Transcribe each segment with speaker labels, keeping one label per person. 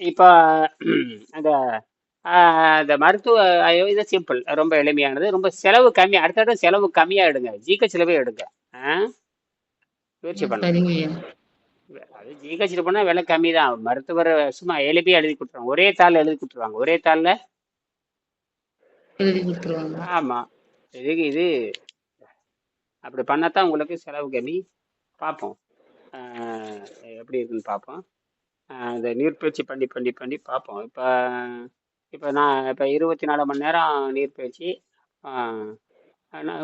Speaker 1: இப்போ அந்த ஆ, அந்த மருத்துவ ஐயோ, இது சிம்பிள் ரொம்ப எளிமையானது. ரொம்ப செலவு கம்மி அடுத்த செலவு கம்மியா எடுங்க ஜிக செலவே எடுங்க. ஆ, முயற்சி
Speaker 2: ஆ,
Speaker 1: பண்ணுங்க.
Speaker 2: சரிங்க ஐயா.
Speaker 1: அது ஜிஹெச்சில் போனால் விலை கம்மி தான் மருத்துவர் சும்மா எளிமையாக எழுதி கொடுத்துருவாங்க. ஒரே தாளில் எழுதி கொடுத்துருவாங்க. ஒரே தாளில்?
Speaker 2: எழுதி கொடுத்துருவாங்க.
Speaker 1: ஆமாம் இதுக்கு இது. அப்படி பண்ணால் தான் உங்களுக்கு செலவு கம்மி. பார்ப்போம். எப்படி இருக்குன்னு பார்ப்போம். அந்த இந்த நீர்ப்பயிற்சி பண்ணி பண்ணி பண்ணி பார்ப்போம். இப்போ இப்போ நான் இப்போ இருபத்தி நாலு மணி நேரம் நீர்ப்பயிற்சி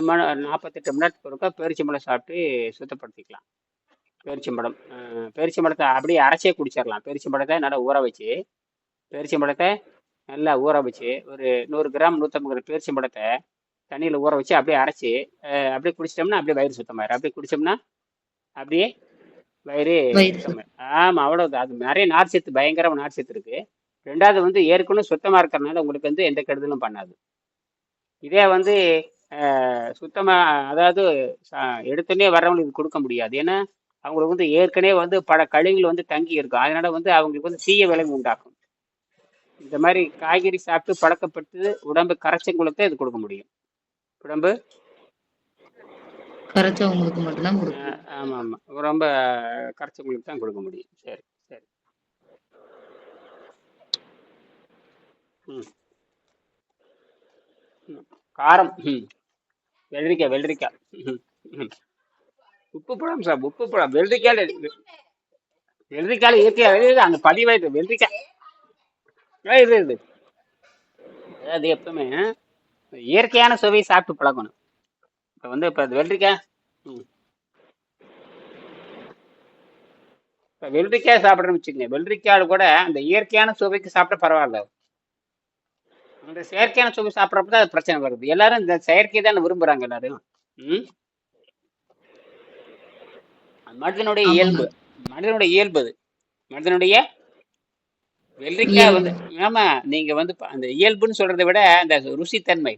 Speaker 1: நா- நாற்பத்தெட்டு மணி நேரத்துக்கு ஒருக்கா பேரிச்சம்பழம் சாப்பிட்டு சுத்தப்படுத்திக்கலாம். பேரிச்சம்பழம் ஆ, பேரிச்சம்பழத்தை அப்படியே அரைச்சே குடிச்சிடலாம். பேரிச்சம்பழத்தை நல்லா ஊற வச்சு பேரிச்சம்பழத்தை நல்லா ஊற வச்சு ஒரு நூறு கிராம் நூற்றம்பது கிராம் பேரிச்சம்பழத்தை தண்ணியில் ஊற வச்சு அப்படியே அரைச்சி அப்படியே குடிச்சிட்டோம்னா அப்படியே வயிறு சுத்தமாயிடும் அப்படியே குடிச்சோம்னா அப்படியே வயிறு ஆமாம் அவ்வளோதான் அது நிறைய நார் சத்து பயங்கரமாக நார் சத்து இருக்கு ரெண்டாவது வந்து ஏற்கனவே சுத்தமாக இருக்கிறனால உங்களுக்கு வந்து எந்த கெடுதலும் பண்ணாது. இதே வந்து சுத்தமாக அதாவது எடுத்தோடனே வர்றவங்களுக்கு இது கொடுக்க முடியாது. ஏன்னா அவங்களுக்கு வந்து ஏற்கனவே வந்து பல கழிவுகள் வந்து தங்கி இருக்கும். அதனால வந்து அவங்களுக்கு வந்து தீய விளைவு உண்டாக்கும். இந்த மாதிரி காய்கறி சாப்பிட்டு பழக்கப்பட்டு உடம்பு கரைச்சவங்களுக்கு தான் இது கொடுக்க முடியும். உடம்பு
Speaker 2: கரைச்சவங்களுக்கு மட்டும்தான் கொடுக்கும்
Speaker 1: ஆமாம் ஆமாம் ரொம்ப கரைச்சவங்களுக்கு தான் கொடுக்க முடியும். சரி சரி. காரம். வெள்ளரிக்காய் வெள்ளரிக்காய். உப்பு பழம் சார் உப்பு பழம் வெள்ளரிக்காய் வெள்ளரிக்காய் இயற்கையாக அந்த பதிவாயிட்டு வெள்ளரிக்காய். இது இது அதாவது எப்பவுமே இயற்கையான சுவையை சாப்பிட்டு பழகணும். இப்போ வந்து இப்போ வெள்ளரிக்காய் ம். இப்போ வெள்ளரிக்காய் சாப்பிட்றோம்னு வச்சுக்கோங்க. வெள்ளரிக்காய் கூட அந்த இயற்கையான சுவைக்கு சாப்பிட்டா பரவாயில்ல. அந்த செயற்கையான சுவை சாப்பிட்றப்ப தான் அது பிரச்சனை வருது. எல்லாரும் இந்த செயற்கை தான் விரும்புறாங்க எல்லாரும். ம். மனிதனுடைய இயல்பு. மனிதனுடைய இயல்பு அது. மனிதனுடைய வெள்ளரிக்காய் வந்து ஆமா நீங்க வந்து அந்த இயல்புன்னு சொல்றதை விட அந்த ருசித்தன்மை.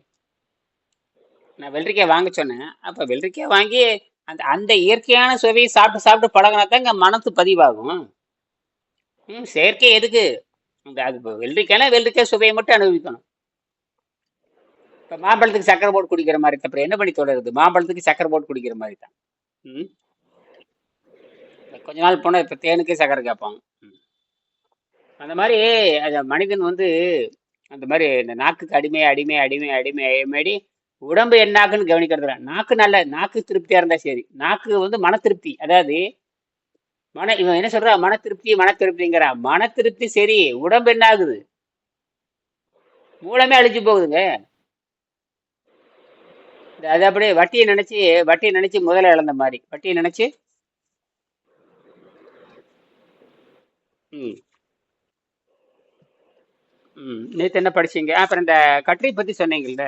Speaker 1: நான் வெள்ளரிக்காய் வாங்க சொன்னேன் அப்போ வெள்ளரிக்காய் வாங்கி அந்த அந்த இயற்கையான சுவையை சாப்பிட்டு சாப்பிட்டு பழகினா தாங்க மனத்து பதிவாகும் ம் செயற்கை எதுக்கு இந்த அது இப்போ வெள்ளரிக்காய்னா வெள்ளரிக்காய் சுவையை மட்டும் அனுபவிக்கணும் இப்போ மாம்பழத்துக்கு சக்கரை போட்டு குடிக்கிற மாதிரி தான். அப்புறம் என்ன பண்ணி தொடருது மாம்பழத்துக்கு சக்கரை போட்டு குடிக்கிற மாதிரி தான் ம் கொஞ்ச நாள் போனால் இப்போ தேனுக்கே சக்கரை கேட்பாங்க ம். அந்த மாதிரி அந்த மனிதன் வந்து அந்த மாதிரி இந்த நாக்குக்கு அடிமை அடிமை அடிமை அடிமை அடிமையாடி உடம்பு என்னாக்குன்னு கவனிக்கிறது நாக்கு நல்ல நாக்கு திருப்தியா இருந்தா சரி. நாக்கு வந்து மன திருப்தி. அதாவது மன இவன் என்ன சொல்றா? மன திருப்தி மன திருப்திங்கிறா. மன திருப்தி சரி உடம்பு என்ன ஆகுது? மூலமே அழிஞ்சு போகுதுங்க. அது அப்படியே வட்டியை நினைச்சு வட்டியை நினைச்சு முதல்ல இழந்த மாதிரி. வட்டியை நினைச்சு? ம். ம். நேற்று என்ன படிச்சீங்க? அப்புறம் இந்த கட்டுரை பத்தி சொன்னீங்கல்ல?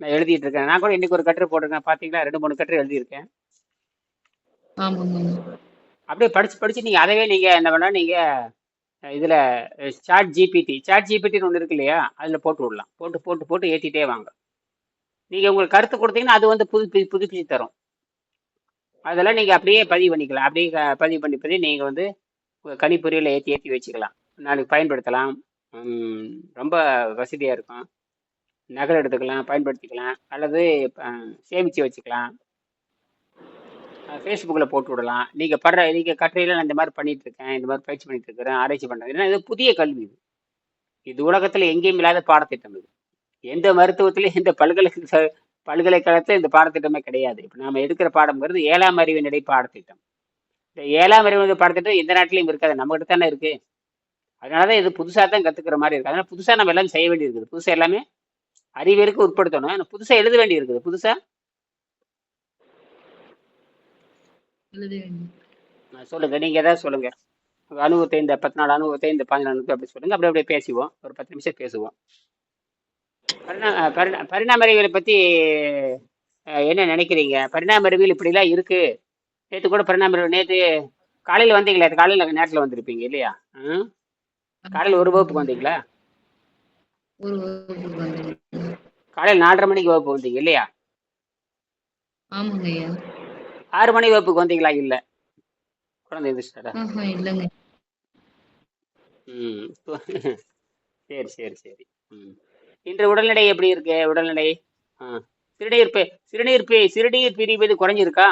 Speaker 1: நான் எழுதிட்டு இருக்கேன். நான் கூட இன்னைக்கு ஒரு கட்டுரை போட்டிருக்கேன். பாத்தீங்களா? ரெண்டு மூணு கட்டுரை எழுதியிருக்கேன். அப்படியே படிச்சு படிச்சு நீங்க அதவே நீங்க என்ன பண்ணா நீங்க இதுல சாட் ஜிபிடி சாட் ஜிபிடின்னு ஒன்று இருக்கு இல்லையா? அதுல போட்டு விடலாம். போட்டு போட்டு போட்டு ஏத்திட்டே வாங்க. நீங்க உங்களுக்கு கருத்து கொடுத்தீங்கன்னா அது வந்து புது புதுப்பிச்சு தரும். அதெல்லாம் நீங்க அப்படியே பதிவு பண்ணிக்கலாம். அப்படியே பதிவு பண்ணி பதிவு நீங்க வந்து கணிப்பொறியில ஏத்தி ஏத்தி வச்சுக்கலாம். நாளைக்கு பயன்படுத்தலாம். ரொம்ப வசதியா இருக்கும். நகல் எடுத்துக்கலாம் பயன்படுத்திக்கலாம் அல்லது சேமித்து சேமிச்சு வச்சுக்கலாம். ஃபேஸ்புக்கில் போட்டு விடலாம். நீங்கள் படுற நீங்கள் கட்டுரையில் நான் இந்த மாதிரி பண்ணிகிட்ருக்கேன் இருக்கேன் இந்த மாதிரி பயிற்சி பண்ணிகிட்ருக்கிறேன் ஆராய்ச்சி பண்ணுறேன் ஏன்னா இது புதிய கல்வி இது. இது உலகத்தில் எங்கேயும் இல்லாத பாடத்திட்டம் இது. எந்த மருத்துவத்திலையும் எந்த பல்கலை பல்கலைக்கழகத்தில் இந்த பாடத்திட்டமே கிடையாது. இப்போ நாம் எடுக்கிற பாடம்ங்கிறது ஏழாம் அறிவு நிலை பாடத்திட்டம். இந்த ஏழாம் அறிவு நிலை பாடத்திட்டம் எந்த நாட்டிலையும் இருக்காது நம்மகிட்ட தானே இருக்குது அதனால தான் இது புதுசாக தான் கற்றுக்கிற மாதிரி இருக்குது அதனால் புதுசாக நம்ம எல்லாம் செய்ய வேண்டியிருக்குது புதுசாக எல்லாமே அறிவியலுக்கு உட்படுத்தணும். ஆனால் புதுசாக எழுத வேண்டி இருக்குது
Speaker 2: வேண்டும்
Speaker 1: சொல்லுங்க. நீங்கள் ஏதாவது சொல்லுங்க. அனுபவத்தை இந்த பத்து நாள் அனுபவத்தை இந்த பதினாலு அனுபவத்தை அப்படி சொல்லுங்க. அப்படி அப்படியே பேசுவோம். ஒரு பத்து நிமிஷம் பேசுவோம். பரிணா பரிணாம அறிவியலை பற்றி என்ன நினைக்கிறீங்க? பரிணாம அறிவியல் இப்படிலாம் இருக்கு. நேற்று கூட பரிணாம அறிவியல் நேற்று காலையில் வந்தீங்களா காலையில் நேரத்தில் வந்திருப்பீங்க இல்லையா? காலையில் ஒரு வகுப்புக்கு வந்தீங்களா? காலையில் நாலரை மணிக்கு வகுப்பு வந்தீங்க இல்லையா?
Speaker 2: ஆமாங்க ஐயா
Speaker 1: ஆறு மணி வகுப்புக்கு வந்தீங்களா? இல்லை. குழந்தை எழுந்திரிச்சிட்டாரா
Speaker 2: ஆஹா இல்லைங்க.
Speaker 1: ம். சரி சரி சரி. ம். இன்று உடல்நிலை எப்படி இருக்கு? உடல்நிலை ஆ. சிறுநீர் பி சிறுநீர் பி சிறுநீர் பிரிவது குறைஞ்சிருக்கா?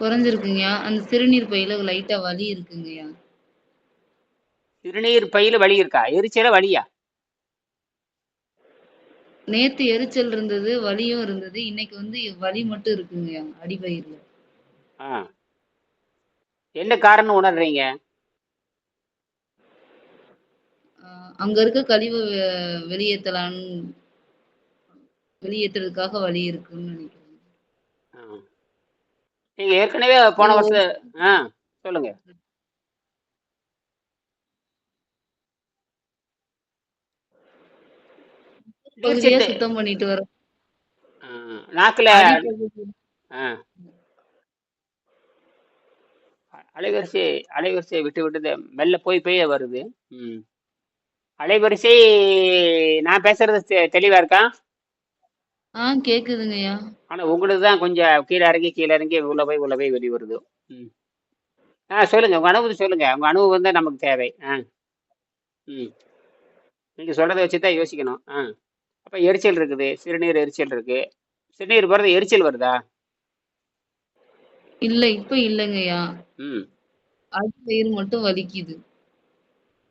Speaker 2: குறைஞ்சிருக்குங்கய்யா. அந்த சிறுநீர் பையில லைட்டா வலி இருக்குங்கய்யா.
Speaker 1: சிறுநீர் பையில வலி இருக்கா? எரிச்சலா வலியா?
Speaker 2: நேத்து எரிச்சல் இருந்தது வலியும் இருந்தது. இன்னைக்கு வந்து வலி மட்டும் இருக்குங்கய்யா அடிவயிறுல
Speaker 1: ஆ. என்ன காரணம் உணர்றீங்க?
Speaker 2: ஆஹ் அங்க இருக்க கழிவு வெ- வெளியேத்தலான்னு வெளியேத்துறதுக்காக வலி இருக்குன்னு நினைக்கிறேன்.
Speaker 1: ஆ. நீங்க ஏற்கனவே போன வருஷம் ஆ சொல்லுங்க.
Speaker 2: பகுதியா சுத்தம் பண்ணிட்டு வர.
Speaker 1: ஆ, நாக்குல அலைவரிசை அலைவரிசையை விட்டு விட்டு மெல்ல போய் போய் வருது. ம். அலைவரிசை நான் பேசுறது தெ- தெளிவா இருக்கா?
Speaker 2: ஆ கேக்குதுங்கய்யா.
Speaker 1: ஆனா உங்களுக்கு தான் கொஞ்சம் கீழே இறங்கி கீழே இறங்கி உள்ள போய் உள்ள போய் வெளிய வருது. ம். ஆ சொல்லுங்க. உங்க அனுபவத்தை சொல்லுங்க. உங்க அனுபவம் தான் நமக்கு தேவை. ஆ. ம். நீங்க சொல்றதை வச்சு தான் யோசிக்கணும். ஆ. அப்ப எரிச்சல் இருக்குது சிறுநீர் எரிச்சல் இருக்கு. சிறுநீர் போறது எரிச்சல் வருதா?
Speaker 2: இல்ல இப்ப இல்லைங்கய்யா
Speaker 1: ம்.
Speaker 2: அடிவயிறு மட்டும் வலிக்குது.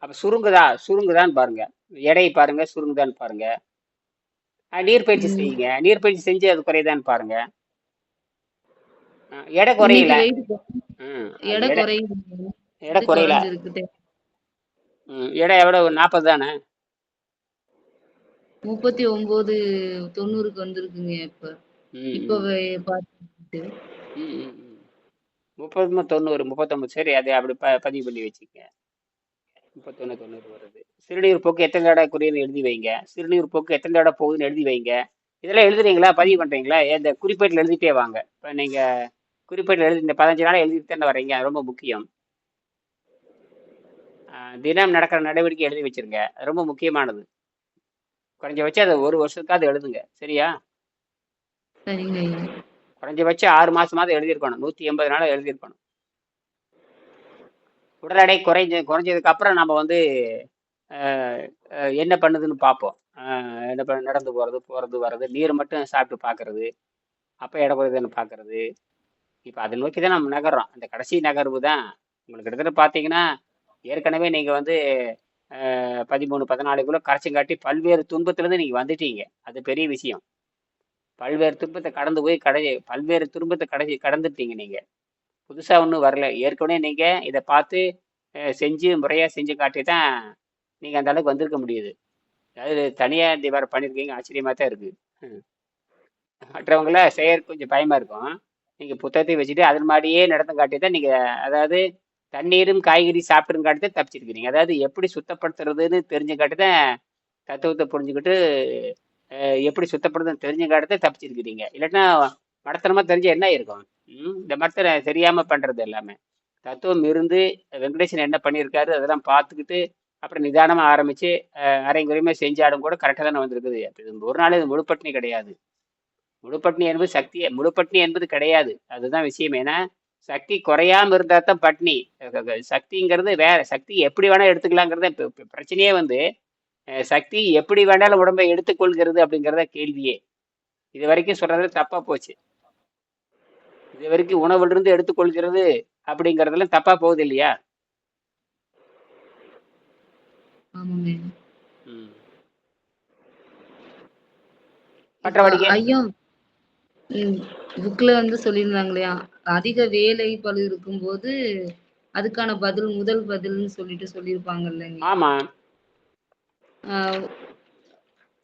Speaker 1: அப்ப சுருங்குதா? சுருங்குதான்னு பாருங்க. எடை பாருங்க சுருங்குதான்னு பாருங்க. ஆ, நீர்ப்பயிற்சி
Speaker 2: ம்.
Speaker 1: செய்யுங்க. நீர்ப்பயிற்சி செஞ்சு அது குறையுதான்னு பாருங்க. எடை குறையல.
Speaker 2: எடை
Speaker 1: குறையல. எடை எவ்வளவு? நாற்பது தானே?
Speaker 2: முப்பத்தி ஒன்பது தொண்ணூறுக்கு வந்திருக்குங்க இப்ப. இப்ப
Speaker 1: ம். முப்பது தொண்ணூறு முப்பத்தொம்பது. சரி அதை அப்படி ப பதிவு பண்ணி வச்சுக்க முப்பத்தொன்று தொண்ணூறு வருது. சிறுநீர் போக்கு எத்தனை தடவை குறின்னு எழுதி வைங்க? சிறுநீர் போக்கு எத்தனை தடவை போகுதுன்னு எழுதி வைங்க. இதெல்லாம் எழுதுறீங்களா? பதிவு பண்ணுறீங்களா இந்த குறிப்பேட்டில் எழுதிட்டே வாங்க. இப்போ நீங்கள் குறிப்பேட்டில் எழுதி இந்த பதினஞ்சு நாள் எழுதிட்டு தானே வர்றீங்க. அது ரொம்ப முக்கியம். தினம் நடக்கிற நடவடிக்கை எழுதி வச்சிருங்க. ரொம்ப முக்கியமானது. குறைஞ்சபட்சம் அதை ஒரு வருஷத்துக்காவது எழுதுங்க. சரியா?
Speaker 2: சரிங்க ஐயா.
Speaker 1: குறைஞ்சபட்சம் ஆறு மாசமாவது எழுதியிருக்கணும். நூற்றி எண்பது நாள் எழுதியிருக்கணும். உடல் எடை குறைஞ்ச குறைஞ்சதுக்கு அப்புறம் நம்ம வந்து என்ன பண்ணுதுன்னு பார்ப்போம். என்ன பண்ண நடந்து போகிறது போகிறது வர்றது நீர் மட்டும் சாப்பிட்டு பார்க்கறது அப்போ எடை குறையுதுன்னு பார்க்கறது. இப்போ அதை நோக்கி தான் நம்ம நகர்றோம். அந்த கடைசி நகர்வு தான். உங்களுக்கு கிட்டத்தட்ட பார்த்தீங்கன்னா ஏற்கனவே நீங்கள் வந்து பதிமூணு பதினாலுக்குள்ளே கிலோ கரைச்சங்காட்டி பல்வேறு துன்பத்துலேருந்து நீங்கள் வந்துட்டீங்க. அது பெரிய விஷயம். பல்வேறு துன்பத்தை கடந்து போய் கடை பல்வேறு துன்பத்தை கடை கடந்துட்டீங்க நீங்கள் புதுசாக ஒன்றும் வரல. ஏற்கனவே நீங்கள் இதை பார்த்து செஞ்சு முறையாக செஞ்சு காட்டி தான் நீங்கள் அந்த அளவுக்கு வந்திருக்க முடியுது. அதாவது தனியாக இந்த வேறு பண்ணியிருக்கீங்க ஆச்சரியமாக தான் இருக்குது மற்றவங்கள செய்ய கொஞ்சம் பயமாக இருக்கும். நீங்கள் புத்தகத்தை வச்சுட்டு அதன் மாதிரியே நடந்து காட்டி தான் நீங்கள் அதாவது தண்ணீரும் காய்கறி சாப்பிட்டுன்னு காட்டி தான் தப்பிச்சிருக்கிறீங்க. அதாவது எப்படி சுத்தப்படுத்துறதுன்னு தெரிஞ்ச காட்டி தான் தத்துவத்தை புரிஞ்சுக்கிட்டு எப்படி சுத்தப்படுறதுன்னு தெரிஞ்ச காட்டி தான் தப்பிச்சிருக்கிறீங்க. இல்லைன்னா மடத்தனமாக தெரிஞ்ச என்ன இருக்கும்? ம், இந்த மடத்தனை தெரியாமல் பண்ணுறது எல்லாமே. தத்துவம் இருந்து வெங்கடேசன் என்ன பண்ணியிருக்காரு அதெல்லாம் பார்த்துக்கிட்டு அப்புறம் நிதானமாக ஆரம்பித்து அரைங்குறையுமே செஞ்சாலும் கூட கரெக்டாக தானே வந்திருக்குது. ஒரு நாள் இது முழுப்பட்டினி கிடையாது. முழுப்பட்டினி என்பது சக்தியை முழுப்பட்டினி என்பது கிடையாது. அதுதான் விஷயம். ஏன்னா சக்தி குறையாம இருந்தா தான் பட்னி. சக்திங்கிறது வேற சக்தி எப்படி வேணா எடுத்துக்கலாங்கிறத பிரச்சனையே வந்து சக்தி எப்படி வேணாலும் உடம்பை எடுத்துக்கொள்கிறது அப்படிங்கிறத கேள்வியே. இது வரைக்கும் சொல்றதுல தப்பா போச்சு. இது வரைக்கும் உணவிலிருந்து எடுத்துக்கொள்கிறது அப்படிங்கறதெல்லாம் தப்பா போகுது இல்லையா? மற்றபடிக்கு?
Speaker 2: ஐயா புக்ல வந்து சொல்லியிருந்தாங்க இல்லையா அதிக வேலை பளு இருக்கும்போது அதுக்கான பதில் முதல் பதில்னு சொல்லிட்டு சொல்லியிருப்பாங்க இல்லைங்க
Speaker 1: ஆமா.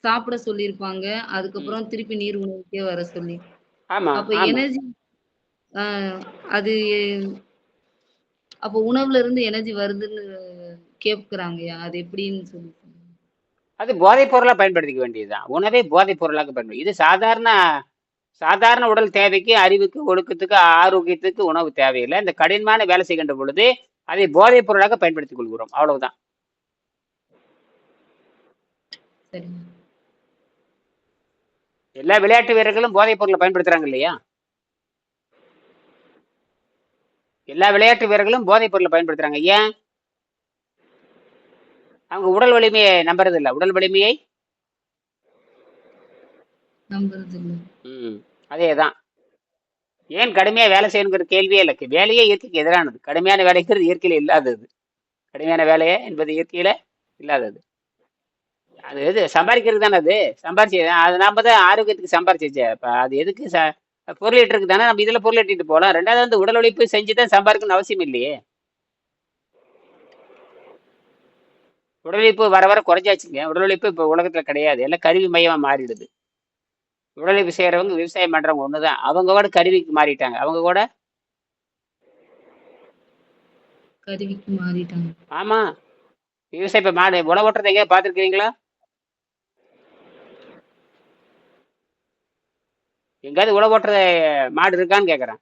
Speaker 2: சாப்பிட சொல்லியிருப்பாங்க.
Speaker 1: ம்.
Speaker 2: அதுக்கப்புறம் திருப்பி நீர் உணவுக்கே வர சொல்லி. அப்ப எனர்ஜி அது அப்ப உணவுல இருந்து எனர்ஜி வருதுன்னு கேக்குறாங்கய்யா அது எப்படின்னு சொல்லி.
Speaker 1: அது போதைப் பொருளா பயன்படுத்திக்க வேண்டியதுதான். உணவே போதைப் பொருளாக பயன்படுத்தி இது சாதாரண சாதாரண உடல் தேவைக்கு அறிவுக்கு ஒழுக்கத்துக்கு ஆரோக்கியத்துக்கு உணவு தேவையில்லை. இந்த கடினமான வேலை செய்கின்ற பொழுது அதை போதைப் பொருளாக பயன்படுத்திக் கொள்கிறோம். அவ்வளவுதான். எல்லா விளையாட்டு வீரர்களும் போதைப் பொருளை பயன்படுத்துறாங்க இல்லையா? எல்லா விளையாட்டு வீரர்களும் போதைப் பொருளை பயன்படுத்துறாங்க. ஏன்? அவங்க உடல் வலிமையை நம்புறது இல்ல உடல் வலிமையை
Speaker 2: நம்புறது இல்ல
Speaker 1: ம் அதே தான் ஏன் கடுமையா வேலை செய்யணுங்கிற கேள்வியே இல்லை. வேலையே இயற்கைக்கு எதிரானது. கடுமையான வேலைங்கிறது இயற்கையில இல்லாதது. கடுமையான வேலையே என்பது இயற்கையில இல்லாதது. அது எது சம்பாதிக்கிறது தானே அது? சம்பாரிச்சு அது நாம தான் ஆரோக்கியத்துக்கு சம்பாரிச்சிச்சு இப்போ அது எதுக்கு ச பொருளிட்டுருக்கு தானே நம்ம இதில் பொருளிட்டு போகலாம் ரெண்டாவது வந்து உடல் உழைப்பு செஞ்சு தான் சம்பாதிக்கணும்னு அவசியம் இல்லையே. உடல் உழைப்பு வர வர குறைஞ்சாச்சுங்க. உடல் உழைப்பு இப்போ உலகத்தில் கிடையாது. எல்லாம் கருவி மையமாக மாறிடுது. உடல் உழைப்பு செய்கிறவங்க விவசாயம் பண்ணுறவங்க ஒன்று தான் அவங்க கூட கருவிக்கு மாறிட்டாங்க. அவங்க கூட
Speaker 2: கருவிக்கு மாறிட்டாங்க.
Speaker 1: ஆமாம் விவசாயம் இப்போ மாடு உழவு ஓட்டுறது எங்கேயா பார்த்துருக்கீங்களா எங்கேயாவது உழவு ஓட்டுற மாடு இருக்கான்னு கேட்குறேன்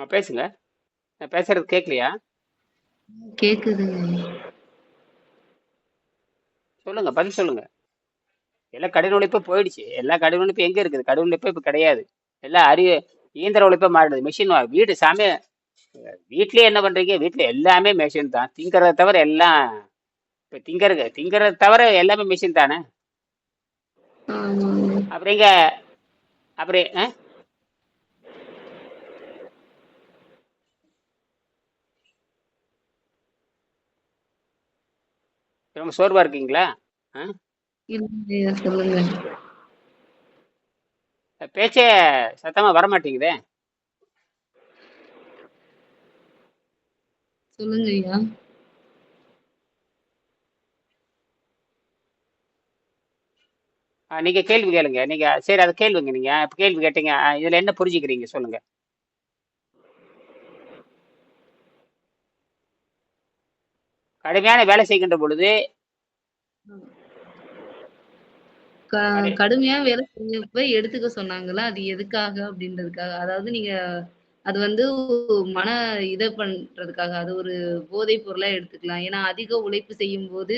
Speaker 1: ஆ பேசுங்க. நான் பேசுறது கேட்கலையா
Speaker 2: கேக்குதுங்க. ஐயா.
Speaker 1: சொல்லுங்க பதில் சொல்லுங்க. எல்லாம் கடின உழைப்பு போயிடுச்சு. எல்லா கடின உழைப்பு எங்க இருக்குது? கடின உழைப்பு இப்போ கிடையாது. எல்லாம் அறிவு இயந்திர உழைப்பா மாறிடுது. மிஷின் வீடு சாமி வீட்லயே என்ன பண்றீங்க? வீட்ல எல்லாமே மிஷின் தான். திங்கறத தவிர எல்லாம் இப்போ திங்கறது திங்கறத தவிர எல்லாமே மிஷின் தானே? அப்புறம் எங்க அப்புறம் ரொம்ப சோர்வா இருக்கீங்களா?
Speaker 2: சொல்லுங்க
Speaker 1: பேச்சே சத்தமா வர மாட்டேங்குதே
Speaker 2: சொல்லுங்க ஐயா.
Speaker 1: நீங்க கேள்வி கேளுங்க. நீங்க சரி அது கேள்விங்க நீங்க. கேள்வி கேட்டீங்க. இதுல என்ன புரிஞ்சுக்கிறீங்க? சொல்லுங்க. கடுமையான வேலை செய்கின்ற பொழுது
Speaker 2: கடுமையா வேலை செஞ்சப்ப எடுத்துக்க சொன்னாங்களா அது எதுக்காக அப்படின்றதுக்காக? அதாவது நீங்க அது வந்து மன இதை பண்றதுக்காக அது ஒரு போதைப் பொருளா எடுத்துக்கலாம். ஏன்னா அதிக உழைப்பு செய்யும் போது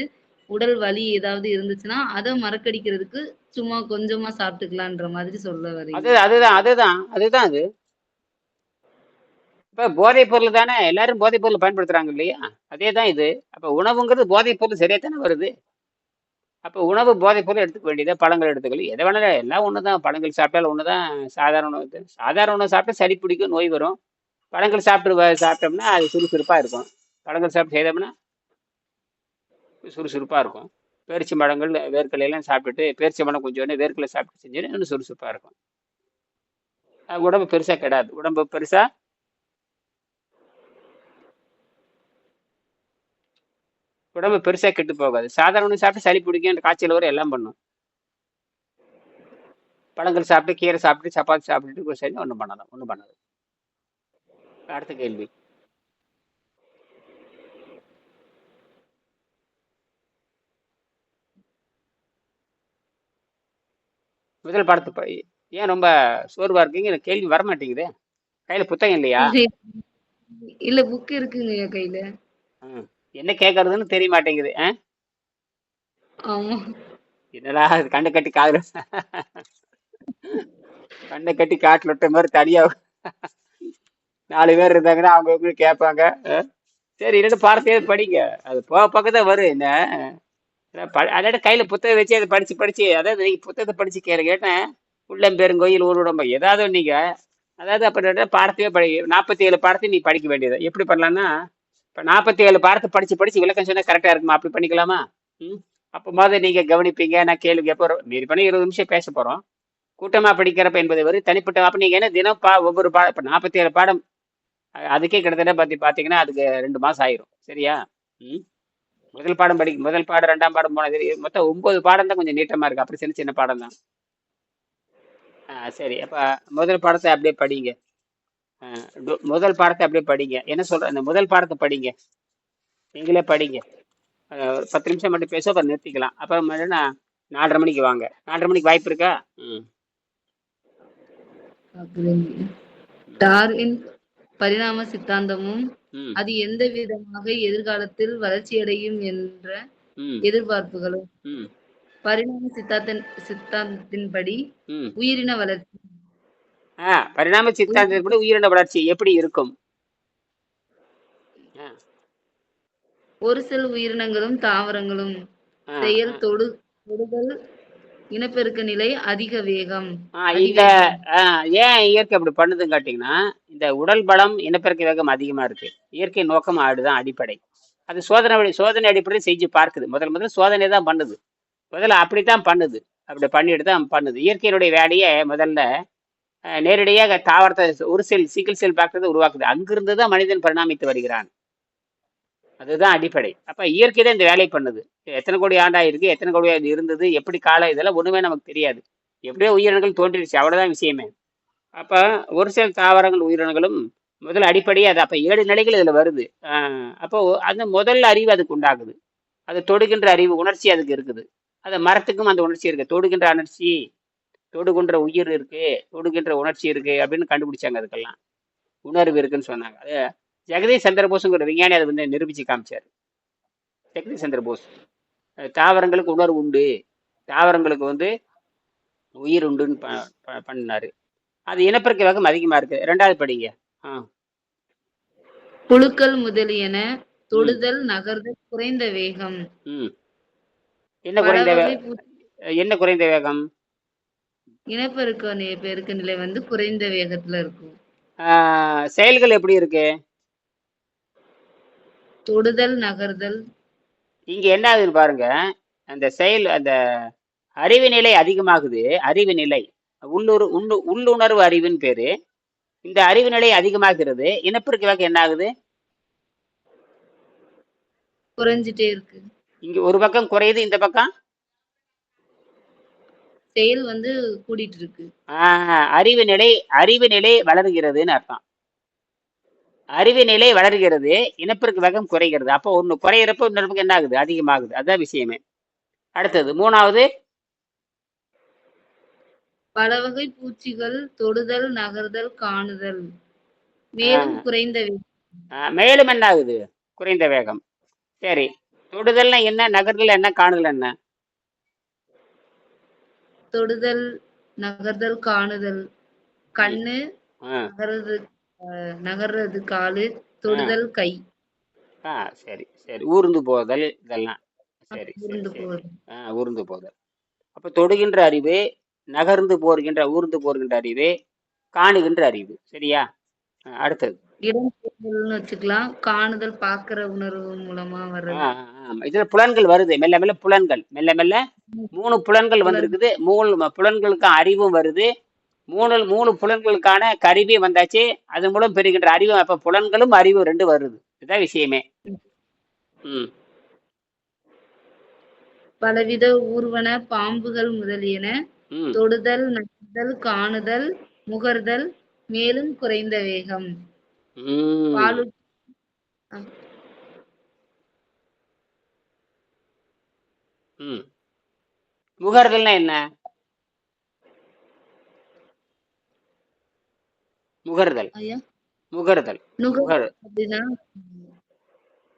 Speaker 2: உடல் வலி ஏதாவது இருந்துச்சுன்னா அதை மறக்கடிக்கிறதுக்கு சும்மா கொஞ்சமா சாப்பிட்டுக்கலான்ற மாதிரி சொல்ல வரீங்க.
Speaker 1: அதுதான் அதுதான் அதுதான் அது. இப்போ போதைப் பொருள் தானே? எல்லாரும் போதைப் பொருள் பயன்படுத்துறாங்க இல்லையா? அதே தான் இது. அப்போ உணவுங்கிறது போதைப் பொருள் சரியாக தானே வருது? அப்போ உணவு போதைப் பொருள் எடுத்துக்க வேண்டியது பழங்கள் எடுத்துக்கல எதை வேணாலும் எல்லாம் ஒன்று தான் பழங்கள் சாப்பிட்டாலும் ஒன்று தான் சாதாரண உணவு சாதாரண உணவு சாப்பிட்டா சளி பிடிக்கும் நோய் வரும். பழங்கள் சாப்பிட்டு வ- சாப்பிட்டோம்னா அது சுறுசுறுப்பாக இருக்கும். பழங்கள் சாப்பிட்டு செய்தோம்னா சுறுசுறுப்பாக இருக்கும். பேரிச்சி மரங்கள் வேர்க்கலையெல்லாம் சாப்பிட்டுட்டு பேரிச்சி மரம் கொஞ்சோடனே வேர்க்கடலை சாப்பிட்டு செஞ்சோன்னா இன்னும் சுறுசுறுப்பாக இருக்கும். அது உடம்பு பெருசாக கெடாது. உடம்பு பெருசாக உடம்பு பெருசா கெட்டு போகாது. சாதாரண சாப்பிட்டு சளி பிடிக்கும் காய்ச்சல் வரும் எல்லாம் பண்ணும். பழங்கள் சாப்பிட்டு கீரை சாப்பிட்டு சப்பாத்தி சாப்பிட்டுட்டு சரி ஒன்றும் பண்ணலாம் ஒன்றும் பண்ணாது. அடுத்த கேள்வி. முதல் பாடத்து ஏன் ரொம்ப சோர்வா இருக்கீங்க? எனக்கு கேள்வி வர மாட்டேங்குது கையில புத்தகம் இல்லையா?
Speaker 2: இல்ல புக் இருக்குங்க கையில.
Speaker 1: என்ன கேட்கறதுன்னு தெரிய மாட்டேங்குது என்னடா இது கண்ணை கட்டி காதுல கண்ணை கட்டி காட்டுல விட்ட மாதிரி தனியா நாலு பேர் இருந்தாங்கன்னா அவங்க அவங்க கேட்பாங்க? சரி இரண்டு பாடத்தையே படிங்க. அது போக பக்கம் தான் வரும் என்ன? அதோட கையில புத்தகம் வச்சு அதை படிச்சு படிச்சு அதாவது நீங்க புத்தகத்தை படிச்சு கேளு கேட்டேன். உள்ளம் பெருங்கோயில் ஊர் உடம்பு ஏதாவது நீங்க அதாவது அப்ப பாடத்தையே படி நாற்பத்தி ஏழு பாடத்தை நீ படிக்க வேண்டியது. எப்படி பண்ணலாம்னா இப்போ நாற்பத்தி ஏழு பாடத்தை படிச்சு படிச்சு விளக்கம் சொன்னால் கரெக்டாக இருக்குமா? அப்படி பண்ணிக்கலாமா? ம். அப்போ மாதிரி நீங்கள் கவனிப்பீங்க நான் கேள்வி கேட்போம் மீறி பண்ணி இருபது நிமிஷம் பேச போகிறோம் கூட்டமாக படிக்கிறப்ப என்பது ஒரு தனிப்பட்ட அப்போ நீங்கள் என்ன தினம் பா ஒவ்வொரு பா இப்போ நாற்பத்தி ஏழு பாடம் அதுக்கே கிட்டத்தட்ட பற்றி பார்த்தீங்கன்னா அதுக்கு ரெண்டு மாதம் ஆயிரும். சரியா? ம். முதல் பாடம் படி முதல் பாடம் ரெண்டாம் பாடம் போனது மொத்தம் ஒன்பது பாடம் தான் கொஞ்சம் நீட்டமாக இருக்குது அப்புறம் சின்ன சின்ன பாடம் தான். ஆ சரி. அப்போ முதல் பாடத்தை அப்படியே படிங்க. முதல் பாடத்தை அப்படியே படிங்க. என்ன சொல்ற இந்த முதல் பாடத்தை படிங்க. நீங்களே படிங்க. பத்து நிமிஷம் மட்டும் பேச அப்புறம் நிறுத்திக்கலாம். அப்புறம் என்னன்னா நாலரை மணிக்கு வாங்க. நாலரை மணிக்கு வாய்ப்பு இருக்கா? ம்.
Speaker 2: பாக்குறேங்க டார்வின் பரிணாம சித்தாந்தமும் அது எந்த விதமாக எதிர்காலத்தில் வளர்ச்சியடையும் என்ற எதிர்பார்ப்புகளும். பரிணாம சித்தாந்தன் சித்தாந்தத்தின்படி உயிரின வளர்ச்சி
Speaker 1: ஆ பரிணாம சித்தாந்தப்படி உயிரின வளர்ச்சி எப்படி இருக்கும்?
Speaker 2: ஒரு சில உயிரினங்களும் தாவரங்களும் செயல் தொடு தொடுதல் இனப்பெருக்க நிலை அதிக வேகம்.
Speaker 1: இந்த ஏன் இயற்கை அப்படி பண்ணுதுன்னு கேட்டிங்கன்னா இந்த உடல் பலம் இனப்பெருக்க வேகம் அதிகமாக இருக்கு. இயற்கை நோக்கம் அதுதான் அடிப்படை. அது சோதனை வழி- சோதனை அடிப்படையில் செஞ்சு பார்க்குது. முதல் முதல்ல சோதனை தான் பண்ணுது. முதல்ல அப்படித்தான் பண்ணுது. அப்படி பண்ணிட்டு தான் பண்ணுது. இயற்கையினுடைய வேலையை முதல்ல நேரடியாக தாவரத்தை ஒரு செல் சீக்கிள் செல் பார்க்கறதை உருவாக்குது. அங்கிருந்து தான் மனிதன் பரிணாமித்து வருகிறான். அதுதான் அடிப்படை. அப்போ இயற்கை தான் இந்த வேலையை பண்ணுது. எத்தனை கோடி ஆண்டாக இருக்கு எத்தனை கோடி இது இருந்தது எப்படி காலம் இதெல்லாம் ஒன்றுமே நமக்கு தெரியாது. எப்படியோ உயிரினங்கள் தோன்றிடுச்சு அவ்வளோதான் விஷயமே. அப்போ ஒரு சில தாவரங்கள் உயிரினங்களும் முதல்ல அடிப்படையே அது. அப்போ ஏழு நிலைகள் இதில் வருது. ஆஹ் அப்போ அந்த முதல் அறிவு அதுக்கு உண்டாகுது. அது தொடுகின்ற அறிவு உணர்ச்சி அதுக்கு இருக்குது. அது மரத்துக்கும் அந்த உணர்ச்சி இருக்குது தொடுகின்ற உணர்ச்சி தொடுகின்ற உயிர் இருக்கு தொடுகின்ற உணர்ச்சி இருக்கு அப்படின்னு கண்டுபிடிச்சாங்க அதுக்கெல்லாம். உணர்வு இருக்குன்னு சொன்னாங்க. அது ஜெகதீஷ் சந்திர போஸுங்கிற விஞ்ஞானி அதை வந்து நிரூபிச்சு காமிச்சார். ஜெகதீஷ் சந்திர போஸ். தாவரங்களுக்கு உணர்வு உண்டு. தாவரங்களுக்கு வந்து உயிர் உண்டுன்னு ப- ப- பண்ணாரு அது இனப்பெருக்க வேகம் அதிகமா இருக்கு. ரெண்டாவது படிங்க.
Speaker 2: புழுக்கள் முதலியன தொடுதல் நகர்தல் குறைந்த வேகம்.
Speaker 1: என்ன குறைந்த என்ன குறைந்த வேகம்?
Speaker 2: இனப்பெருக்க நி- பெருக்க நிலை வந்து குறைந்த வேகத்துல இருக்கும்.
Speaker 1: ஆஹ் செயல்கள் எப்படி இருக்கு?
Speaker 2: தொடுதல் நகர்தல்.
Speaker 1: இங்க என்ன ஆகுதுன்னு பாருங்க. அந்த செயல் அந்த அறிவு நிலை அதிகமாகுது. அறிவு நிலை. உள்ளுர் உள்ளு உள்ளுணர்வு அறிவுன்னு பேரு. இந்த அறிவு நிலை அதிகமாகிறது. இனப்பெருக்க வேகம் என்ன ஆகுது
Speaker 2: குறைஞ்சிட்டே இருக்கு.
Speaker 1: இங்க ஒரு பக்கம் குறையுது இந்த பக்கம்
Speaker 2: செயல் வந்து கூடிட்டு இருக்கு
Speaker 1: அறிவு நிலை அறிவு நிலை வளர்கிறதுன்னு அர்த்தம். அறிவு நிலை வளர்கிறது இனப்பெருக்க வேகம் குறைகிறது. அப்போ ஒண்ணு குறையிறப்ப இன்னொரு பக்கம் என்ன ஆகுது? அதிகமாகுது. அதான் விஷயமே. அடுத்தது மூணாவது?
Speaker 2: பல வகை பூச்சிகள் தொடுதல் நகர்தல் காணுதல். மேலும் குறைந்த
Speaker 1: மேலும் என்ன ஆகுது? குறைந்த வேகம். சரி. தொடுதல்னா என்ன? நகர்தல் என்ன? காணுதல் என்ன?
Speaker 2: தொடுதல் நகர்தல் காணுதல். கண்ணு நகர்றது நகர்றது காலு தொடுதல் கை.
Speaker 1: ஆ சரி சரி. ஊர்ந்து போதல் இதெல்லாம். சரி ஆ ஊர்ந்து போதல். அப்போ தொடுகின்ற அறிவு நகர்ந்து போர்கின்ற ஊர்ந்து போர்கின்ற அறிவு காணுகின்ற அறிவு. சரியா? அடுத்தது.
Speaker 2: வச்சுக்கலாம். காணுதல் பாக்குற உணர்வு மூலமா வர்றது.
Speaker 1: இதுல புலன்கள் வருது. மெல்ல மெல்ல புலன்கள். மெல்ல மெல்ல மூணு புலன்கள் வந்திருக்குது. மூணு புலன்களுக்கு அறிவும் வருது. மூணு மூணு புலன்களுக்கான கருவி வந்தாச்சு. அது மூலம் பெறுகின்ற அறிவு அப்ப புலன்களும் அறிவும் ரெண்டு வருது. இதுதான் விஷயமே. ம்.
Speaker 2: பலவித ஊர்வன பாம்புகள் முதலியன. தொடுதல் நகர்தல் காணுதல் முகர்தல் மேலும் குறைந்த வேகம்.
Speaker 1: ம். ம். முகர்தல்னா என்ன? முகர்தல்.
Speaker 2: ஐயா.
Speaker 1: முகர்தல்.
Speaker 2: நுகர்
Speaker 1: முகர்.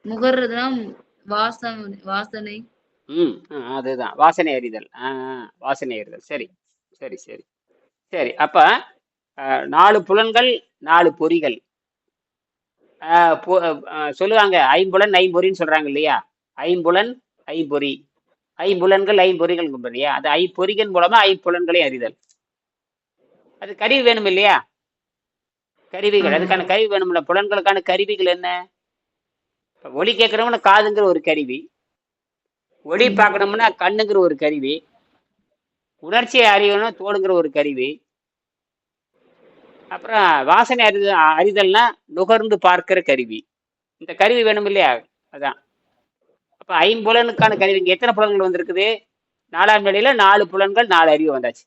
Speaker 2: முகர்றதுனா வாசம் வாசனை.
Speaker 1: ம். ஆ, அதுதான். வாசனை அறிதல் ஆ ஆ, வாசனை அறிதல் சரி. சரி சரி. சரி. அப்ப ஆ, நாலு புலன்கள் நாலு பொறிகள். சொல்லுவாங்க. ஐம்புலன் ஐம்பொறின்னு சொல்றாங்க இல்லையா? ஐம்புலன் ஐம்பொறி. ஐம்புலன்கள் ஐம்பொறிகள் இல்லையா? அது ஐம்பொறிகள் மூலமா ஐம்புலன்களை அறிதல். அது கருவி வேணும் இல்லையா? கருவிகள். அதுக்கான கருவி வேணும்ல. புலன்களுக்கான கருவிகள் என்ன? இப்ப ஒலி கேட்கறோம்னா காதுங்கிற ஒரு கருவி. ஒளி பார்க்கணும்னா கண்ணுங்கிற ஒரு கருவி. உணர்ச்சியை அறியணும் தோடுங்கிற ஒரு கருவி. அப்புறம் வாசனை அறிதல் அறிதல்னா நுகர்ந்து பார்க்கிற கருவி. இந்த கருவி வேணும் இல்லையா? அதான். அப்போ ஐம்புலனுக்கான கருவி இங்கே எத்தனை புலன்கள் வந்திருக்குது? நாலாம் நிலையில நாலு புலன்கள் நாலு அறிவு வந்தாச்சு.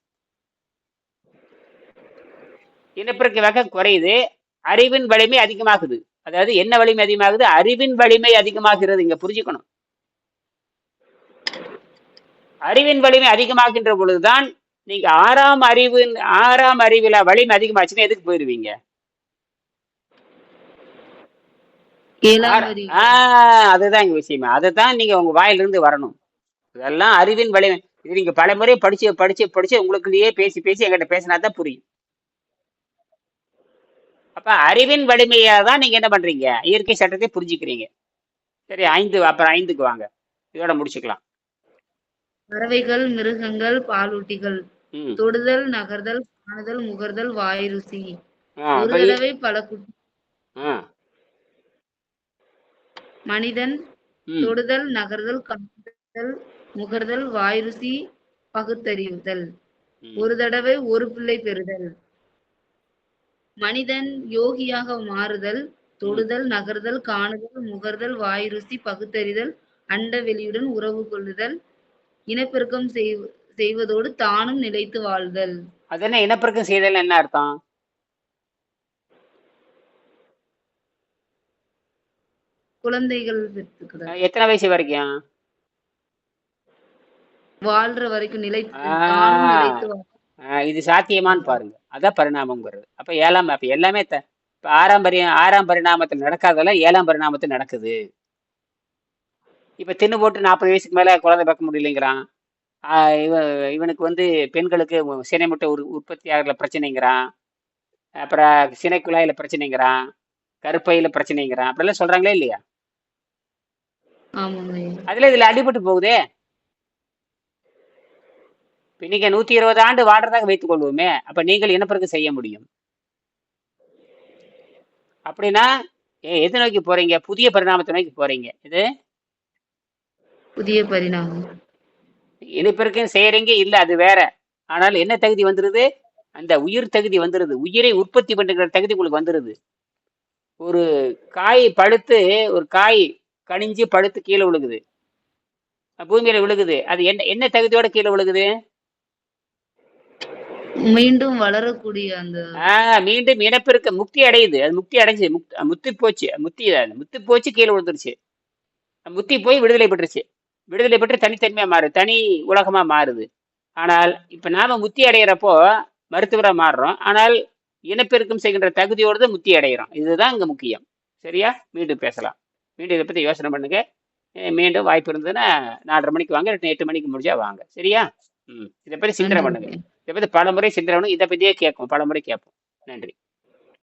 Speaker 1: இனப்பெருக்க வகை குறையுது. அறிவின் வலிமை அதிகமாகுது. அதாவது என்ன வலிமை அதிகமாகுது? அறிவின் வலிமை அதிகமாகிறது. இங்க புரிஞ்சுக்கணும். அறிவின் வலிமை அதிகமாகின்ற பொழுதுதான் நீங்க ஆறாம் அறிவு ஆறாம் அறிவுல வலிமை அதிகமாச்சுன்னா எதுக்கு போயிருவீங்க? அதுதான் இங்க விஷயமே. அதுதான் நீங்க உங்க வாயிலிருந்து வரணும். இதெல்லாம் அறிவின் வலிமை. இது நீங்க பல முறை படிச்சு படிச்சு படிச்சு உங்களுக்குள்ளேயே பேசி பேசி என்கிட்ட பேசினா தான் புரியும். அப்ப அறிவின் வலிமையா தான் நீங்க என்ன பண்றீங்க? இயற்கை சட்டத்தை புரிஞ்சுக்கிறீங்க. சரி ஐந்து அப்புறம் ஐந்துக்கு வாங்க. இதோட முடிச்சுக்கலாம்.
Speaker 2: பறவைகள் மிருகங்கள் பாலூட்டிகள். தொடுதல் நகர்தல் காணுதல் முகர்தல் வாய் ருசி ஒரு தடவை பல குட்டி மனிதன் தொடுதல் நகர்தல் காணுதல் முகர்தல் வாய் ருசி பகுத்தறிவுதல். ஒரு தடவை ஒரு பிள்ளை பெறுதல். மனிதன் யோகியாக மாறுதல் தொடுதல் நகர்தல் காணுதல் முகர்தல் வாய் ருசி பகுத்தறிதல் அண்ட வெளியுடன் உறவு கொள்ளுதல் இனப்பெருக்கம் செய்வ- செய்வதோடு தானும் நிலைத்து வாழ்தல்.
Speaker 1: அது என்ன இனப்பெருக்கம் செய்தல் என்ன அர்த்தம்?
Speaker 2: குழந்தைகள் பெற்றுக்கிறார்
Speaker 1: எத்தனை வயசு வரைக்கும்?
Speaker 2: வாழ்ற வரைக்கும் நிலைத்து
Speaker 1: இது சாத்தியமான்னு பாருங்க. அதான் பரிணாமங்கிறது அப்ப ஏழாம் அப்ப எல்லாமே ஆறாம் பரி ஆறாம் பரிணாமத்தில் நடக்காதெல்லாம் ஏழாம் பரிணாமத்தில் நடக்குது. இப்ப தின்னு போட்டு நாற்பது வயசுக்கு மேல குழந்தை பார்க்க முடியலைங்கிறான். இவ இவனுக்கு வந்து பெண்களுக்கு சினை முட்டை உரு உற்பத்தி ஆகல பிரச்சனைங்கிறான். அப்புறம் சினை குழாயில பிரச்சனைங்கிறான். கருப்பையில பிரச்சனைங்கிறான். அப்படிலாம் சொல்றாங்களே இல்லையா. அதுல இதுல அடிபட்டு போகுதே. இப்ப நூத்தி இருபது ஆண்டு வாழ்றதாக வைத்துக் கொள்வோமே. அப்ப நீங்கள் இனப்பெருக்கம் செய்ய முடியும்? அப்படின்னா எது நோக்கி போறீங்க? புதிய பரிணாமத்தை நோக்கி போறீங்க. இது
Speaker 2: புதிய பரிணாமம்.
Speaker 1: இனப்பெருக்கம் செய்யறீங்க இல்ல அது வேற. ஆனால் என்ன தகுதி வந்துருது? அந்த உயிர் தகுதி வந்துருது. உயிரை உற்பத்தி பண்ணுகிற தகுதி உங்களுக்கு வந்துருது. ஒரு காய் பழுத்து ஒரு காய் கனிஞ்சு பழுத்து கீழே விழுகுது. பூமியில விழுகுது. அது என்ன என்ன தகுதியோட கீழே விழுகுது?
Speaker 2: மீண்டும் வளரக்கூடிய அந்த
Speaker 1: ஆஹ் மீண்டும் இனப்பெருக்க முக்தி அடையுது. அது முக்தி அடைஞ்சு முக்தி முத்தி போச்சு. முத்தி முத்தி போச்சு கீழே விழுந்துருச்சு. முத்தி போய் விடுதலை பெற்றுச்சு. விடுதலை பெற்று தனித்தன்மையா மாறுது தனி உலகமா மாறுது. ஆனால் இப்ப நாம முத்தி அடையிறப்போ மருத்துவரா மாறுறோம். ஆனால் இனப்பெருக்கம் செய்கின்ற தகுதியோடு தான் முத்தி அடைகிறோம் இதுதான் இங்க முக்கியம். சரியா? மீண்டும் பேசலாம். மீண்டும் இதை பத்தி யோசனை பண்ணுங்க. மீண்டும் வாய்ப்பு இருந்ததுன்னா நாலரை மணிக்கு வாங்க எட்டு மணிக்கு முடிஞ்சா வாங்க. சரியா? ம். இதை பத்தி சிந்தனை பண்ணுங்க. இதை பத்தி பல முறை சிந்தனை இதை பத்தியே கேட்கும் பல முறை கேட்போம். நன்றி.